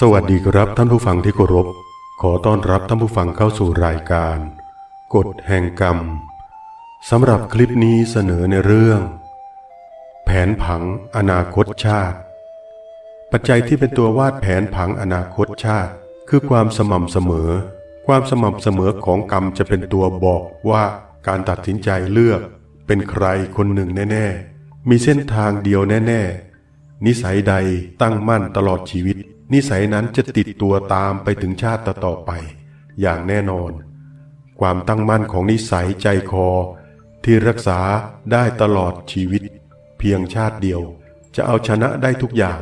สวัสดีครับท่านผู้ฟังที่เคารพ ขอต้อนรับท่านผู้ฟังเข้าสู่รายการ กฎแห่งกรรมสำหรับคลิปนี้เสนอในเรื่อง แผนผังอนาคตชาติ ปัจจัยที่เป็นตัววาดแผนผังอนาคตชาติ คือความสม่ำเสมอ ความสม่ำเสมอของกรรมจะเป็นตัวบอกว่าการตัดสินใจเลือก เป็นใครคนหนึ่งแน่ ๆ มีเส้นทางเดียวแน่ ๆ นิสัยใดตั้งมั่นตลอดชีวิต นิสัยนั้นจะติดตัวตามไปถึงชาติต่อไป อย่างแน่นอน ความตั้งมั่นของนิสัยใจคอ ที่รักษาได้ตลอดชีวิต เพียงชาติเดียว จะเอาชนะได้ทุกอย่าง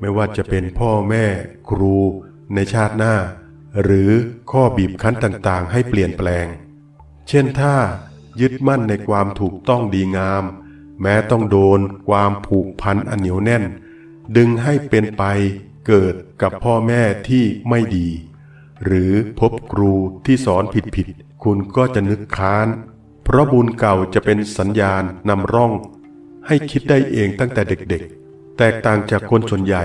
ไม่ว่าจะเป็นพ่อแม่ ครู ในชาติหน้า หรือข้อบีบคั้นต่างๆ ให้เปลี่ยนแปลง เช่นถ้ายึดมั่นในความถูกต้องดีงาม แม้ต้องโดนความผูกพันอันเหนียวแน่น ดึงให้เป็นไป เกิดกับพ่อแม่ที่ไม่ดี หรือพบครูที่สอนผิดๆคุณก็จะนึกค้าน เพราะบุญเก่าจะเป็นสัญญาณนำร่อง ให้คิดได้เองตั้งแต่เด็กๆ แตกต่างจากคนส่วนใหญ่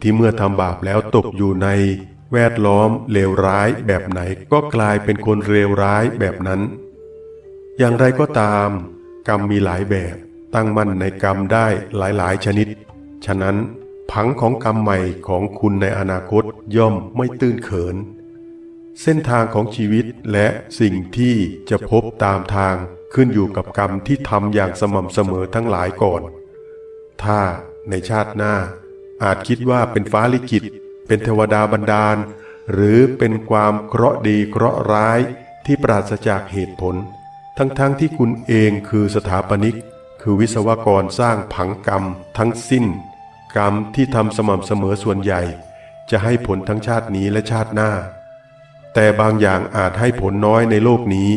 ที่เมื่อทำบาปแล้วตกอยู่ในแวดล้อมเลวร้ายแบบไหนก็กลายเป็นคนเลวร้ายแบบนั้น อย่างไรก็ตาม กรรมมีหลายแบบตั้งมั่นในกรรมได้หลายๆ ชนิด ฉะนั้น ผังของกรรมใหม่ของคุณในอนาคตย่อมไม่ตื้นเขิน เส้นทางของชีวิตและสิ่งที่จะพบตามทางขึ้นอยู่กับกรรมที่ทำอย่างสม่ำเสมอทั้งหลายก่อน ถ้าในชาติหน้า อาจคิดว่าเป็นฟ้าลิขิต เป็นเทวดาบันดาล หรือเป็นความเคราะห์ดีเคราะห์ร้ายที่ปราศจากเหตุผล ทั้งๆทที่คุณเองคือสถาปนิก คือวิศวกรสร้างผังกรรมทั้งสิ้น กรรมที่ทำสม่ำเสมอส่วนใหญ่ จะให้ผลทั้งชาตินี้และชาติหน้า แต่บางอย่างอาจให้ผลน้อยในโลกนี้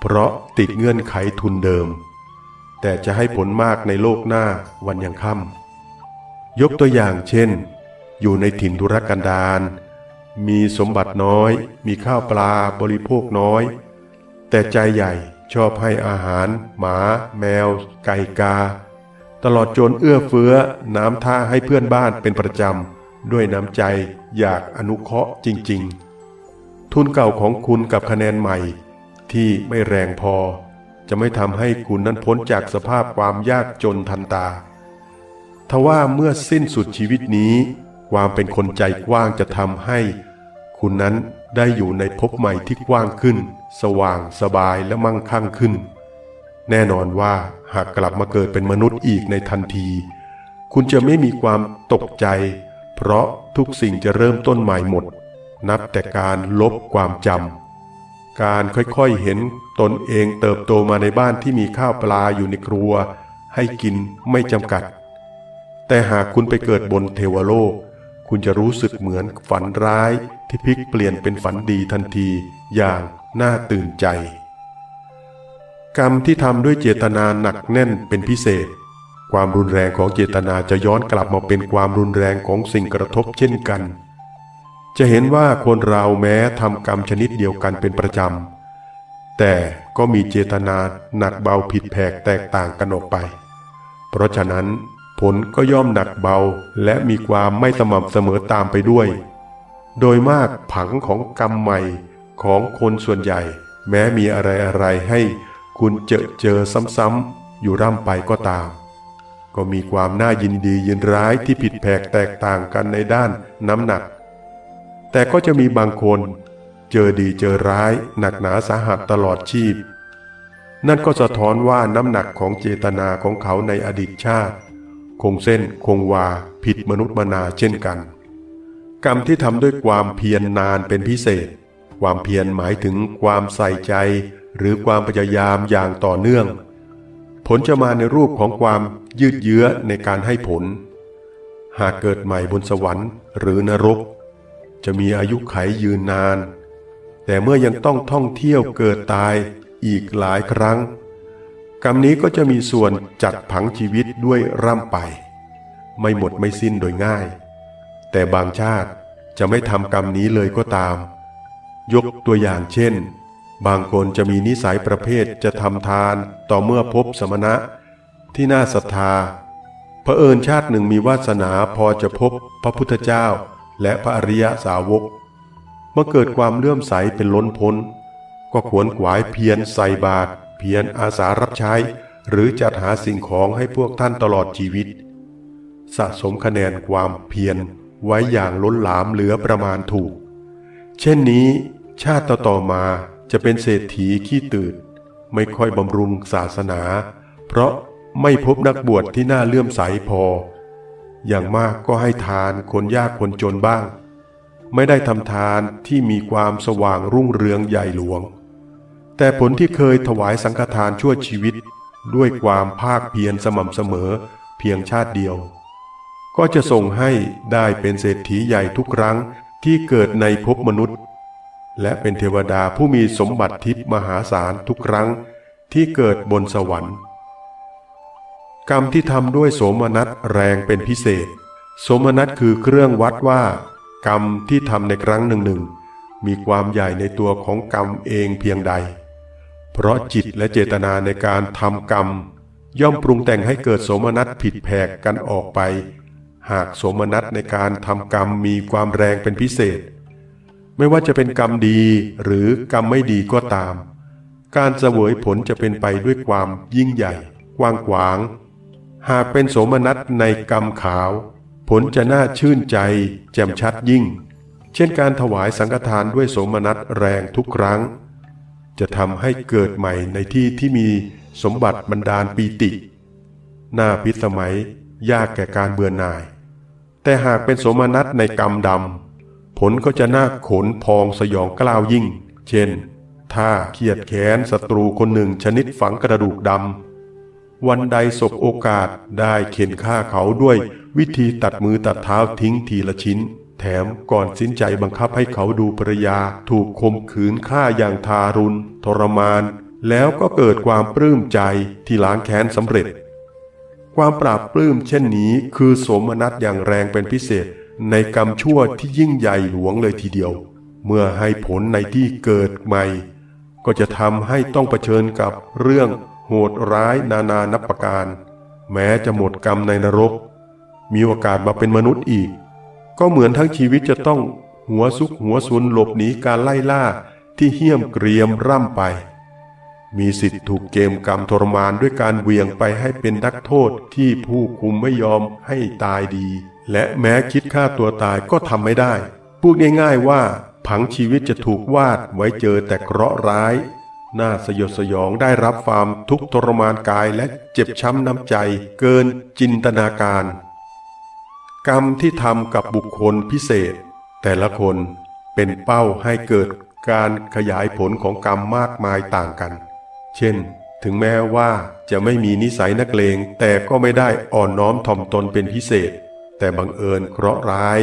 เพราะติดเงื่อนไขทุนเดิม แต่จะให้ผลมากในโลกหน้าวันยังค่ำยกตัวอย่างเช่น อยู่ในถิ่นธุรกันดารมีสมบัติน้อย มีข้าวปลาบริโภคน้อย แต่ใจใหญ่ชอบให้อาหาร หมา แมว ไก่กา ตลอดจนเอื้อเฟื้อน้ำท่าให้เพื่อนบ้านเป็นประจำ ด้วยน้ำใจอยากอนุเคราะห์จริง ๆ ทุนเก่าของคุณกับคะแนนใหม่ ที่ไม่แรงพอ จะไม่ทำให้คุณนั้นพ้นจากสภาพความยากจนทันตาทว่าเมื่อสิ้นสุดชีวิตนี้ ความเป็นคนใจกว้างจะทำให้ คุณนั้นได้อยู่ในภพใหม่ที่กว้างขึ้น สว่างสบายและมั่งคั่งขึ้น แน่นอนว่าหากกลับมาเกิดเป็นมนุษย์อีกในทันที คุณจะไม่มีความตกใจ เพราะทุกสิ่งจะเริ่มต้นใหม่หมด นับแต่การลบความจำการค่อยๆเห็นตนเองเติบโตมาในบ้านที่มีข้าวปลาอยู่ในครัว ให้กินไม่จำกัด แต่หากคุณไปเกิดบนเทวโลก คุณจะรู้สึกเหมือนฝันร้ายที่พลิกเปลี่ยนเป็นฝันดีทันทีอย่างน่าตื่นใจ กรรมที่ทำด้วยเจตนาหนักแน่นเป็นพิเศษ ความรุนแรงของเจตนาจะย้อนกลับมาเป็นความรุนแรงของสิ่งกระทบเช่นกัน จะเห็นว่าคนเราแม้ทำกรรมชนิดเดียวกันเป็นประจำ แต่ก็มีเจตนาหนักเบาผิดแผกแตกต่างกันออกไป เพราะฉะนั้นผลก็ย่อมหนักเบาและมีความไม่สม่ำเสมอตามไปด้วย โดยมากผังของกรรมใหม่ของคนส่วนใหญ่ แม้มีอะไรอะไรให้ คุณเจอเจอซ้ำๆอยู่ร่ำไปก็ตาม ก็มีความน่ายินดียินร้ายที่ผิดแผกแตกต่างกันในด้านน้ำหนัก แต่ก็จะมีบางคน เจอดีเจอร้ายหนักหนาสาหัสตลอดชีพ นั่นก็สะท้อนว่าน้ำหนักของเจตนาของเขาในอดีตชาติ คงเส้นคงวาผิดมนุษย์มนาเช่นกัน กรรมที่ทำด้วยความเพียรนนานเป็นพิเศษ ความเพียรหมายถึงความใส่ใจ หรือความพยายามอย่างต่อเนื่อง ผลจะมาในรูปของความยืดเยื้อในการให้ผล หากเกิดใหม่บนสวรรค์หรือนรก จะมีอายุไขยืนนาน แต่เมื่อยังต้องท่องเที่ยวเกิดตายอีกหลายครั้ง กรรมนี้ก็จะมีส่วนจัดผังชีวิตด้วยร่ำไป ไม่หมดไม่สิ้นโดยง่าย แต่บางชาติจะไม่ทำกรรมนี้เลยก็ตาม ยกตัวอย่างเช่น บางคนจะมีนิสัยประเภทจะทำทานต่อเมื่อพบสมณะ ที่น่าศรัทธาเผอิญชาติหนึ่งมีวาสนาพอจะพบพระพุทธเจ้า และพระอริยสาวก เมื่อเกิดความเลื่อมใสเป็นล้นพ้น ก็ขวนขวายเพียรใส่บาตรเพียรอาสารับใช้ หรือจัดหาสิ่งของให้พวกท่านตลอดชีวิต สะสมคะแนนความเพียรไว้อย่างล้นหลามเหลือประมาณถูก เช่นนี้ชาติต่อมา จะเป็นเศรษฐีขี้ตื่นไม่ค่อยบำรุงศาสนา เพราะไม่พบนักบวชที่น่าเลื่อมใสพอ อย่างมากก็ให้ทานคนยากคนจนบ้าง ไม่ได้ทำทานที่มีความสว่างรุ่งเรืองใหญ่หลวง แต่ผลที่เคยถวายสังฆทานชั่วชีวิต ด้วยความภาคเพียรสม่ำเสมอเพียงชาติเดียว ก็จะส่งให้ได้เป็นเศรษฐีใหญ่ทุกครั้งที่เกิดในภพมนุษย์ และเป็นเทวดาผู้มีสมบัติทิพย์มหาศาลทุกครั้งที่เกิดบนสวรรค์ กรรมที่ทำด้วยโสมนัสแรงเป็นพิเศษ โสมนัสคือเครื่องวัดว่า กรรมที่ทำในครั้งหนึ่งหนึ่งมีความใหญ่ในตัวของกรรมเองเพียงใด เพราะจิตและเจตนาในการทำกรรม ย่อมปรุงแต่งให้เกิดโสมนัสผิดแผกกันออกไป หากโสมนัสในการทำกรรมมีความแรงเป็นพิเศษ ไม่ว่าจะเป็นกรรมดีหรือกรรมไม่ดีก็ตาม การเสวยผลจะเป็นไปด้วยความยิ่งใหญ่ กว้างขวาง หากเป็นโสมนัสในกรรมขาว ผลจะน่าชื่นใจ แจ่มชัดยิ่ง เช่นการถวายสังฆทานด้วยโสมนัสแรงทุกครั้ง จะทำให้เกิดใหม่ในที่ที่มีสมบัติบรรดาลปีติ หน้าพิสมัยยากแก่การเบื่อหน่าย แต่หากเป็นโสมนัสในกรรมดำ ลก็จะน่าขนพองสยองกล้าวยิ่ง เช่น ถ้าเขียดแขนศัตรูคนหนึ่งชนิดฝังกระดูกดำ วันใดศบโอกาสได้เข็นฆ่าเขาด้วยวิธีตัดมือตัดเท้าทิ้งทีละชิ้น แถมก่อนสิ้นใจบังคับให้เขาดูภรรยา ถูกข่มขืนฆ่าอย่างทารุณ ทรมาน แล้วก็เกิดความปลื้มใจที่ล้างแค้นสำเร็จ ความปราบปลื้มเช่นนี้คือสมนัตอย่างแรงเป็นพิเศษ ในกรรมชั่วที่ยิ่งใหญ่หลวงเลยทีเดียว เมื่อให้ผลในที่เกิดใหม่ ก็จะทำให้ต้องเผชิญกับเรื่องโหดร้ายนานานับประการ แม้จะหมดกรรมในนรก มีโอกาสมาเป็นมนุษย์อีก ก็เหมือนทั้งชีวิตจะต้องหัวซุกหัวซุนหลบหนีการไล่ล่าที่เหี้ยมเกรียมร่ำไป มีสิทธิ์ถูกเกมกรรมทรมานด้วยการเวียงไปให้เป็นนักโทษที่ผู้คุมไม่ยอมให้ตายดี และแม้คิดฆ่าตัวตายก็ทำไม่ได้ พูดง่ายๆว่า ผังชีวิตจะถูกวาดไว้เจอแต่เคราะห์ร้าย น่าสยดสยองได้รับความทุกข์ทรมานกายและเจ็บช้ำน้ำใจ เกินจินตนาการ กรรมที่ทำกับบุคคลพิเศษ แต่ละคนเป็นเป้าให้เกิดการขยายผลของกรรมมากมายต่างกัน เช่น ถึงแม้ว่าจะไม่มีนิสัยนักเลงแต่ก็ไม่ได้อ่อนน้อมถ่อมตนเป็นพิเศษ แต่บังเอิญเคราะห์ร้าย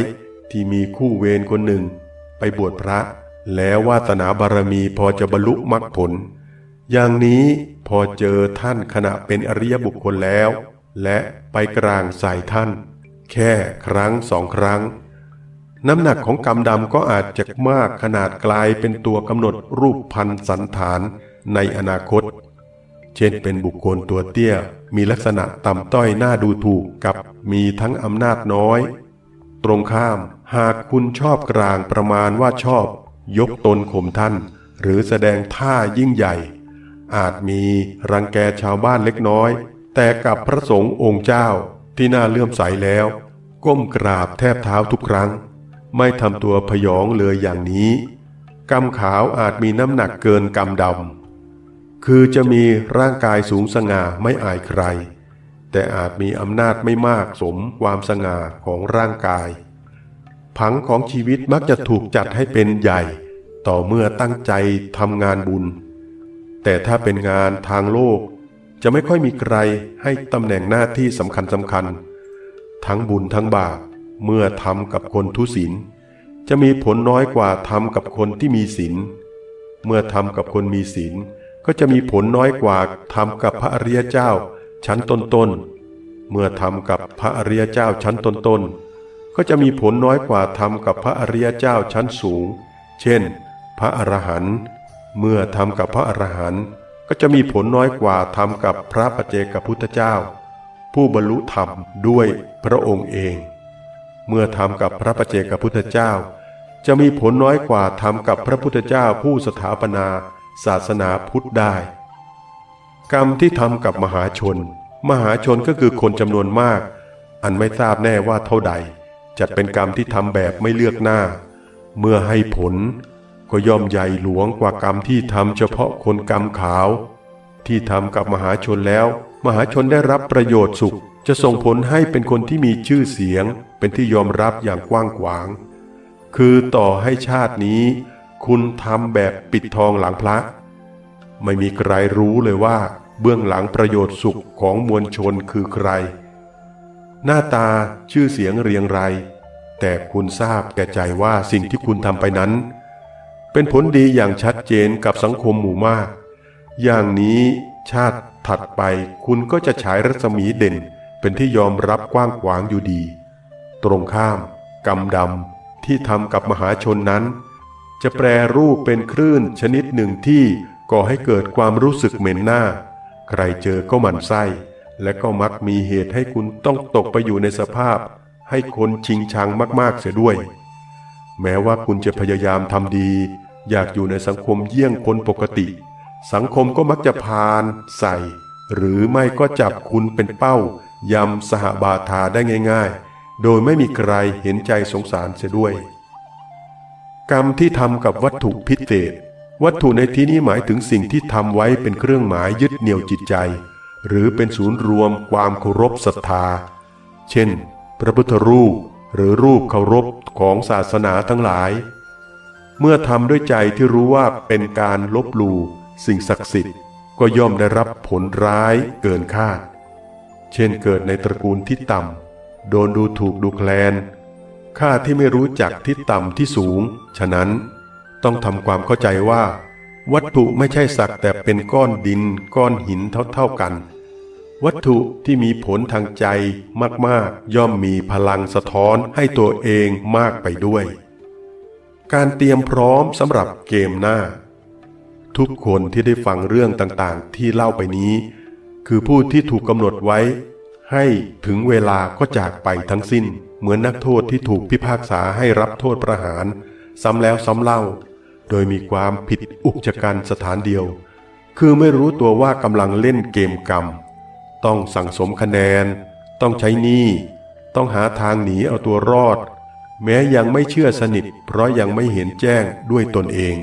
ที่มีคู่เวรคนหนึ่ง ไปบวชพระ แล้ววาสนาบารมีพอจะบรรลุมรรคผล อย่างนี้พอเจอท่านขณะเป็นอริยบุคคลแล้ว และไปกลางใส่ท่าน แค่ครั้งสองครั้ง น้ำหนักของกรรมดำก็อาจจะมากขนาดกลายเป็นตัวกำหนดรูปพันสันฐานในอนาคต เช่นเป็นบุคคลตัวเตี้ย มีลักษณะต่ำต้อยหน้าดูถูกกับมีทั้งอำนาจน้อย ตรงข้าม หากคุณชอบกลางประมาณว่าชอบ ยกตนข่มท่าน หรือแสดงท่ายิ่งใหญ่ อาจมีรังแกชาวบ้านเล็กน้อย แต่กับพระสงฆ์องค์เจ้าที่น่าเลื่อมใสแล้ว ก้มกราบแทบเท้าทุกครั้ง ไม่ทำตัวพยองเลยอย่างนี้กรรมขาวอาจมีน้ำหนักเกินกรรมดำ คือจะมีร่างกายสูงสง่าไม่อายใคร แต่อาจมีอำนาจไม่มากสมความสง่าของร่างกาย ผังของชีวิตมักจะถูกจัดให้เป็นใหญ่ ต่อเมื่อตั้งใจทำงานบุญ แต่ถ้าเป็นงานทางโลก จะไม่ค่อยมีใครให้ตำแหน่งหน้าที่สำคัญสำคัญ ทั้งบุญทั้งบาปเมื่อทำกับคนทุศีลจะมีผลน้อยกว่าทำกับคนที่มีศีลเมื่อทำกับคนมีศีล ก็จะมีผลน้อยกว่าทำกับพระอริยเจ้าชั้นต้นๆ เมื่อทำกับพระอริยเจ้าชั้นต้นๆ ก็จะมีผลน้อยกว่าทำกับพระอริยเจ้าชั้นสูง เช่น พระอรหันต์เมื่อทำกับพระอรหันต์ก็จะมีผลน้อยกว่าทำกับพระปเจกพุทธเจ้า ผู้บรรลุธรรมด้วยพระองค์เอง เมื่อทำกับพระปเจกพุทธเจ้า จะมีผลน้อยกว่าทำกับพระพุทธเจ้าผู้สถาปนา ศาสนาพุทธได้ กรรมที่ทำกับมหาชน มหาชนก็คือคนจำนวนมาก อันไม่ทราบแน่ว่าเท่าใด จัดเป็นกรรมที่ทำแบบไม่เลือกหน้า เมื่อให้ผลก็ย่อมใหญ่หลวงกว่ากรรมที่ทำเฉพาะคนกรรมขาว ที่ทำกับมหาชนแล้ว มหาชนได้รับประโยชน์สุข จะส่งผลให้เป็นคนที่มีชื่อเสียง เป็นที่ยอมรับอย่างกว้างขวาง คือต่อให้ชาตินี้ คุณทำแบบปิดทองหลังพระ ไม่มีใครรู้เลยว่า เบื้องหลังประโยชน์สุขของมวลชนคือใคร หน้าตาชื่อเสียงเรียงไรแต่คุณทราบแก่ใจว่าสิ่งที่คุณทำไปนั้น เป็นผลดีอย่างชัดเจนกับสังคมหมู่มาก อย่างนี้ชาติถัดไปคุณก็จะฉายรัศมีเด่นเป็นที่ยอมรับกว้างขวางอยู่ดี ตรงข้าม กรรมดำที่ทำกับมหาชนนั้น จะแปรรูปเป็นคลื่นชนิดหนึ่งที่ก่อให้เกิดความรู้สึกเหม็นหน้า ใครเจอก็หมั่นไส้ และก็มักมีเหตุให้คุณต้องตกไปอยู่ในสภาพ ให้คนชิงชังมากๆเสียด้วย แม้ว่าคุณจะพยายามทำดี อยากอยู่ในสังคมเยี่ยงคนปกติ สังคมก็มักจะพานใส่ หรือไม่ก็จับคุณเป็นเป้ายำสหบาทาได้ง่าย ๆ โดยไม่มีใครเห็นใจสงสารเสียด้วย กรรมที่ทำกับวัตถุพิเศษวัตถุในที่นี้หมายถึงสิ่งที่ทำไว้เป็นเครื่องหมายยึดเหนี่ยวจิตใจ หรือเป็นศูนย์รวมความเคารพศรัทธา เช่น พระพุทธรูปหรือรูปเคารพของศาสนาทั้งหลาย เมื่อทำด้วยใจที่รู้ว่าเป็นการลบหลู่สิ่งศักดิ์สิทธิ์ ก็ย่อมได้รับผลร้ายเกินคาด เช่นเกิดในตระกูลที่ต่ำโดนดูถูกดูแคลน ข้าที่ไม่รู้จักที่ต่ำที่สูง ฉะนั้นต้องทำความเข้าใจว่า วัตถุไม่ใช่สักแต่เป็นก้อนดินก้อนหินเท่าๆกัน วัตถุที่มีผลทางใจมากๆ ย่อมมีพลังสะท้อนให้ตัวเองมากไปด้วย การเตรียมพร้อมสำหรับเกมหน้า ทุกคนที่ได้ฟังเรื่องต่างๆ ที่เล่าไปนี้ คือผู้ที่ถูกกำหนดไว้ ให้ถึงเวลาก็จากไปทั้งสิ้น เหมือนนักโทษที่ถูกพิพากษาให้รับโทษประหาร ซ้ำแล้วซ้ำเล่า โดยมีความผิดอุกชะกันสถานเดียว คือไม่รู้ตัวว่ากำลังเล่นเกมกรรม ต้องสั่งสมคะแนน ต้องใช้หนี้ต้องหาทางหนีเอาตัวรอด แม้ยังไม่เชื่อสนิท เพราะยังไม่เห็นแจ้งด้วยตนเอง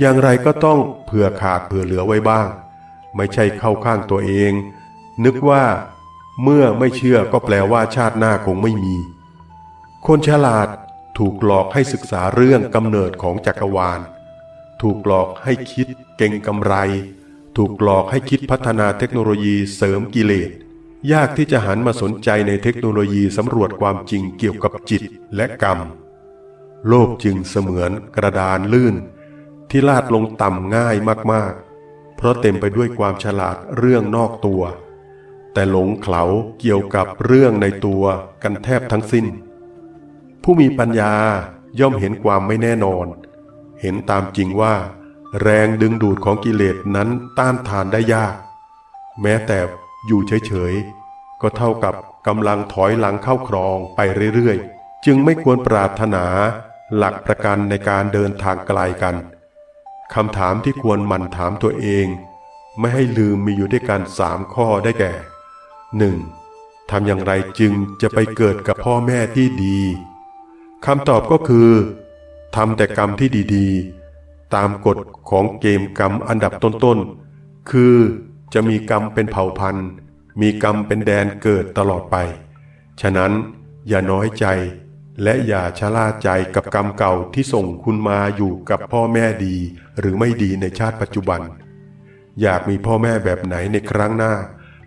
อย่างไรก็ต้องเผื่อขาดเผื่อเหลือไว้บ้าง ไม่ใช่เข้าข้างตัวเอง นึกว่า เมื่อไม่เชื่อก็แปลว่าชาติหน้าคงไม่มี คนฉลาดถูกหลอกให้ศึกษาเรื่องกำเนิดของจักรวาล ถูกหลอกให้คิดเก่งกำไร ถูกหลอกให้คิดพัฒนาเทคโนโลยีเสริมกิเลส ยากที่จะหันมาสนใจในเทคโนโลยีสำรวจความจริงเกี่ยวกับจิตและกรรม โลกจึงเสมือนกระดานลื่น ที่ลาดลงต่ำง่ายมากๆ เพราะเต็มไปด้วยความฉลาดเรื่องนอกตัว แต่หลงเขาเกี่ยวกับเรื่องในตัวกันแทบทั้งสิ้น ผู้มีปัญญาย่อมเห็นความไม่แน่นอน เห็นตามจริงว่า แรงดึงดูดของกิเลสนั้นต้านทานได้ยาก แม้แต่อยู่เฉยๆ ก็เท่ากับกำลังถอยหลังเข้าครองไปเรื่อยๆ จึงไม่ควรปรารถนาหลักประกันในการเดินทางไกลกันคำถามที่ควรหมั่นถามตัวเอง ไม่ให้ลืมมีอยู่ด้วยกันสามข้อได้แก่ 1. ทำอย่างไรจึงจะไปเกิดกับพ่อแม่ที่ดีคำตอบก็คือทำแต่กรรมที่ดีๆ ตามกฎของเกมกรรมอันดับต้นๆ คือจะมีกรรมเป็นเผ่าพันธุ์ มีกรรมเป็นแดนเกิดตลอดไป ฉะนั้นอย่าน้อยใจและอย่าชะล่าใจกับกรรมเก่าที่ส่งคุณมาอยู่กับพ่อแม่ดีหรือไม่ดีในชาติปัจจุบัน อยากมีพ่อแม่แบบไหนในครั้งหน้า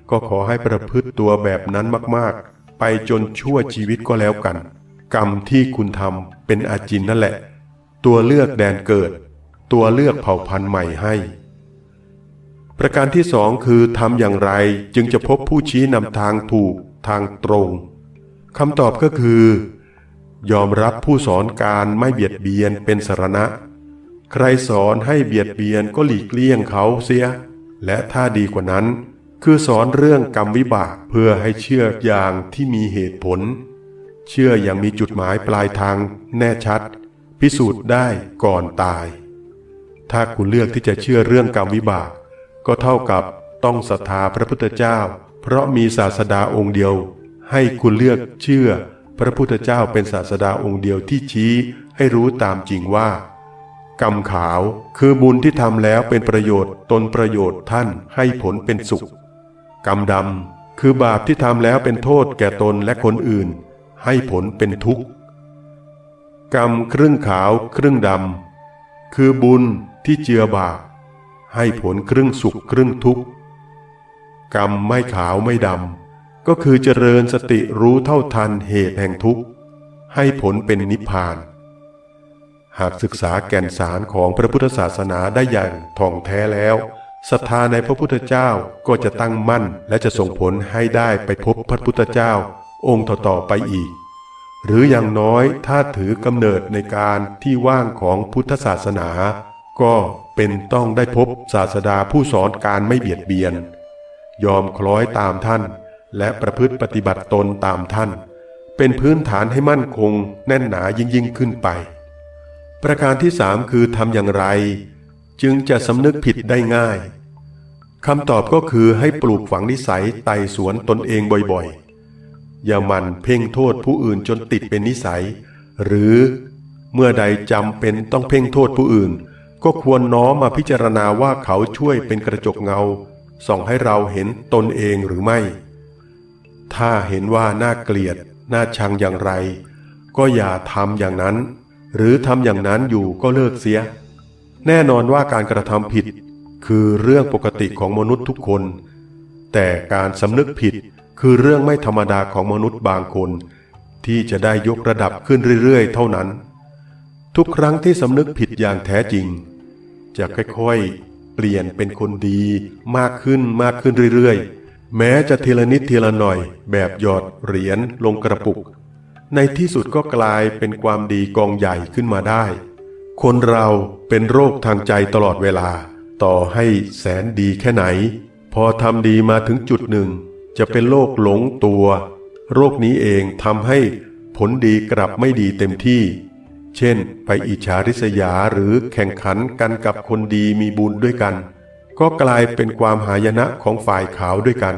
ก็ขอให้ประพฤติตัวแบบนั้นมากๆ ไปจนชั่วชีวิตก็แล้วกัน กรรมที่คุณทำเป็นอาจินนั่นแหละ ตัวเลือกแดนเกิด ตัวเลือกเผ่าพันธุ์ใหม่ให้ ประการที่สองคือทำอย่างไรจึงจะพบผู้ชี้นำทางถูกทางตรงคำตอบก็คือ ยอมรับผู้สอนการไม่เบียดเบียนเป็นสารณะ ใครสอนให้เบียดเบียนก็หลีกเลี่ยงเขาเสีย และถ้าดีกว่านั้น คือสอนเรื่องกรรมวิบากเพื่อให้เชื่ออย่างที่มีเหตุผล เชื่ออย่างมีจุดหมายปลายทางแน่ชัด พิสูจน์ได้ก่อนตาย ถ้าคุณเลือกที่จะเชื่อเรื่องกรรมวิบาก ก็เท่ากับต้องศรัทธาพระพุทธเจ้า เพราะมีศาสดาองค์เดียว ให้คุณเลือกเชื่อพระพุทธเจ้าเป็นศาสดาองค์เดียวที่ชี้ให้รู้ตามจริงว่า กรรมขาวคือบุญที่ทำแล้วเป็นประโยชน์ตนประโยชน์ท่านให้ผลเป็นสุข กรรมดำคือบาปที่ทำแล้วเป็นโทษแก่ตนและคนอื่น ให้ผลเป็นทุกข์ กรรมครึ่งขาวครึ่งดำคือบุญที่เจือบาปให้ผลครึ่งสุขครึ่งทุกข์ กรรมไม่ขาวไม่ดำก็คือเจริญสติรู้เท่าทันเหตุแห่งทุกข์ ให้ผลเป็นนิพพาน หากศึกษาแก่นสารของพระพุทธศาสนาได้อย่างท่องแท้แล้ว ศรัทธาในพระพุทธเจ้าก็จะตั้งมั่นและจะส่งผลให้ได้ไปพบพระพุทธเจ้า องค์ต่อๆไปอีก หรืออย่างน้อยถ้าถือกำเนิดในการที่ว่างของพุทธศาสนา ก็เป็นต้องได้พบศาสดาผู้สอนการไม่เบียดเบียน ยอมคล้อยตามท่าน และประพฤติปฏิบัติตนตามท่าน เป็นพื้นฐานให้มั่นคงแน่นหนายิ่งยิ่งขึ้นไป ประการที่สามคือทำอย่างไร จึงจะสำนึกผิดได้ง่ายคำตอบก็คือให้ปลูกฝังนิสัยไต่สวนตนเองบ่อยๆ อย่ามันเพ่งโทษผู้อื่นจนติดเป็นนิสัย หรือเมื่อใดจำเป็นต้องเพ่งโทษผู้อื่น ก็ควรน้อมมาพิจารณาว่าเขาช่วยเป็นกระจกเงา ส่องให้เราเห็นตนเองหรือไม่ ถ้าเห็นว่าน่าเกลียด น่าชังอย่างไร ก็อย่าทำอย่างนั้น หรือทำอย่างนั้นอยู่ก็เลิกเสีย แน่นอนว่าการกระทำผิด คือเรื่องปกติของมนุษย์ทุกคน แต่การสำนึกผิดคือเรื่องไม่ธรรมดาของมนุษย์บางคน ที่จะได้ยกระดับขึ้นเรื่อย ๆ เท่านั้น ทุกครั้งที่สำนึกผิดอย่างแท้จริง จะค่อยๆ เปลี่ยนเป็นคนดีมากขึ้นมากขึ้นเรื่อยๆ แม้จะทีละนิดทีละหน่อย แบบหยอดเหรียญลงกระปุก ในที่สุดก็กลายเป็นความดีกองใหญ่ขึ้นมาได้ คนเราเป็นโรคทางใจตลอดเวลา ต่อให้แสนดีแค่ไหน พอทำดีมาถึงจุดหนึ่ง จะเป็นโรคหลงตัว โรคนี้เองทำให้ผลดีกลับไม่ดีเต็มที่ เช่น ไปอิจฉาริษยาหรือแข่งขันกันกับคนดีมีบุญด้วยกัน ก็กลายเป็นความหายนะของฝ่ายขาวด้วยกัน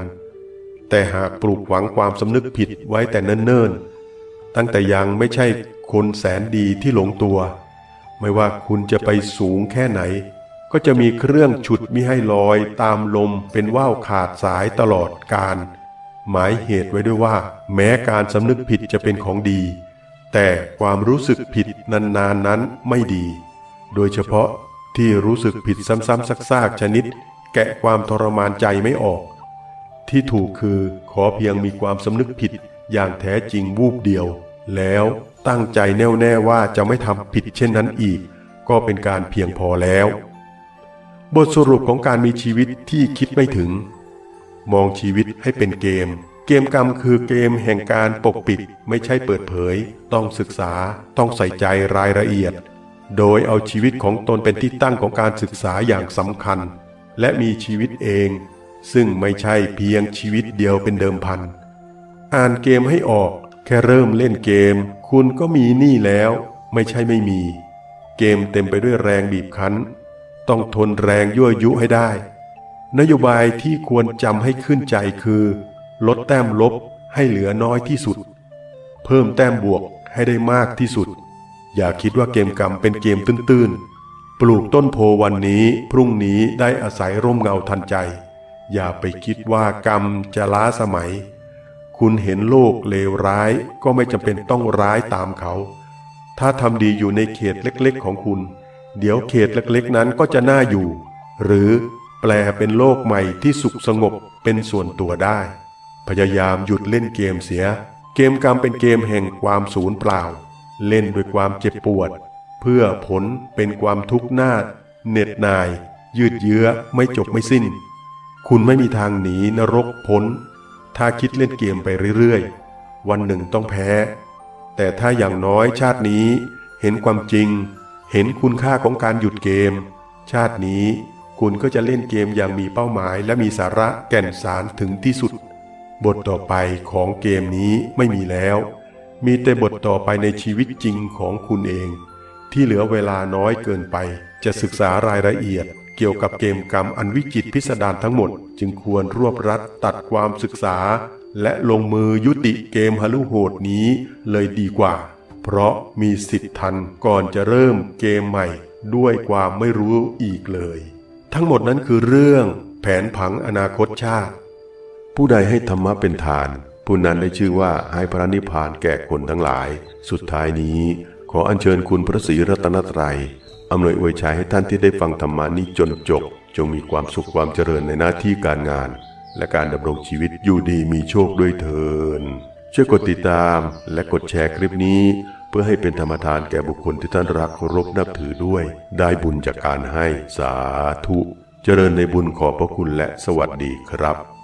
แต่หากปลูกหวังความสำนึกผิดไว้แต่เนิ่นๆ ตั้งแต่ยังไม่ใช่คนแสนดีที่หลงตัว ไม่ว่าคุณจะไปสูงแค่ไหน ก็จะมีเครื่องฉุดมิให้ลอยตามลมเป็นว่าวขาดสายตลอดการ หมายเหตุไว้ด้วยว่า แม้การสำนึกผิดจะเป็นของดี แต่ความรู้สึกผิดนานๆนนั้นไม่ดี โดยเฉพาะที่รู้สึกผิดซ้ำๆซากๆชนิด แกะความทรมานใจไม่ออก ที่ถูกคือขอเพียงมีความสำนึกผิดอย่างแท้จริงวูบเดียว แล้ว ตั้งใจแน่วแน่ว่าจะไม่ทำผิดเช่นนั้นอีก ก็เป็นการเพียงพอแล้ว บทสรุปของการมีชีวิตที่คิดไม่ถึง มองชีวิตให้เป็นเกม เกมกรรมคือเกมแห่งการปกปิดไม่ใช่เปิดเผย ต้องศึกษา ต้องใส่ใจรายละเอียด โดยเอาชีวิตของตนเป็นที่ตั้งของการศึกษาอย่างสำคัญ และมีชีวิตเอง ซึ่งไม่ใช่เพียงชีวิตเดียวเป็นเดิมพัน อ่านเกมให้ออกแค่เริ่มเล่นเกม คุณก็มีหนี้แล้วไม่ใช่ไม่มี เกมเต็มไปด้วยแรงบีบคั้น ต้องทนแรงยั่วยุให้ได้ นโยบายที่ควรจำให้ขึ้นใจคือ ลดแต้มลบให้เหลือน้อยที่สุด เพิ่มแต้มบวกให้ได้มากที่สุด อย่าคิดว่าเกมกรรมเป็นเกมตื้นๆ ปลูกต้นโพวันนี้พรุ่งนี้ได้อาศัยร่มเงาทันใจ อย่าไปคิดว่ากรรมจะล้าสมัย คุณเห็นโลกเลวร้ายก็ไม่จำเป็นต้องร้ายตามเขา ถ้าทำดีอยู่ในเขตเล็กๆของคุณ เดี๋ยวเขตเล็กๆนั้นก็จะน่าอยู่ หรือแปลเป็นโลกใหม่ที่สุขสงบเป็นส่วนตัวได้ พยายามหยุดเล่นเกมเสีย เกมกรรมเป็นเกมแห่งความสูญเปล่า เล่นด้วยความเจ็บปวด เพื่อผลเป็นความทุกข์นาดเหน็ดนาย ยืดเยื้อไม่จบไม่สิ้น คุณไม่มีทางหนีนรกพ้น ถ้าคิดเล่นเกมไปเรื่อยๆ วันหนึ่งต้องแพ้ แต่ถ้าอย่างน้อยชาตินี้เห็นความจริง เห็นคุณค่าของการหยุดเกม ชาตินี้คุณก็จะเล่นเกมอย่างมีเป้าหมาย และมีสาระแก่นสารถึงที่สุด บทต่อไปของเกมนี้ไม่มีแล้ว มีแต่บทต่อไปในชีวิตจริงของคุณเอง ที่เหลือเวลาน้อยเกินไปจะศึกษารายละเอียด เกี่ยวกับเกมกรรมอันวิจิตพิสดารทั้งหมด จึงควรรวบรัดตัดความศึกษา และลงมือยุติเกมฮาลุโหดนี้เลยดีกว่า เพราะมีสิทธิ์ทันก่อนจะเริ่มเกมใหม่ด้วยความไม่รู้อีกเลย ทั้งหมดนั้นคือเรื่องแผนผังอนาคตชาติ ผู้ใดให้ธรรมะเป็นทาน ผู้นั้นได้ชื่อว่าให้พระนิพพานแก่คนทั้งหลาย สุดท้ายนี้ขออัญเชิญคุณพระศรีรัตนตรัย อำนวยอวยชัยให้ท่านที่ได้ฟังธรรมานี้จนจบ จงมีความสุขความเจริญในหน้าที่การงาน และการดำรงชีวิตอยู่ดีมีโชคด้วยเถินช่วยกดติดตามและกดแชร์คลิปนี้ เพื่อให้เป็นธรรมทานแก่บุคคลที่ท่านรักเคารพนับถือด้วย ได้บุญจากการให้สาธุ เจริญในบุญขอบพระคุณและสวัสดีครับ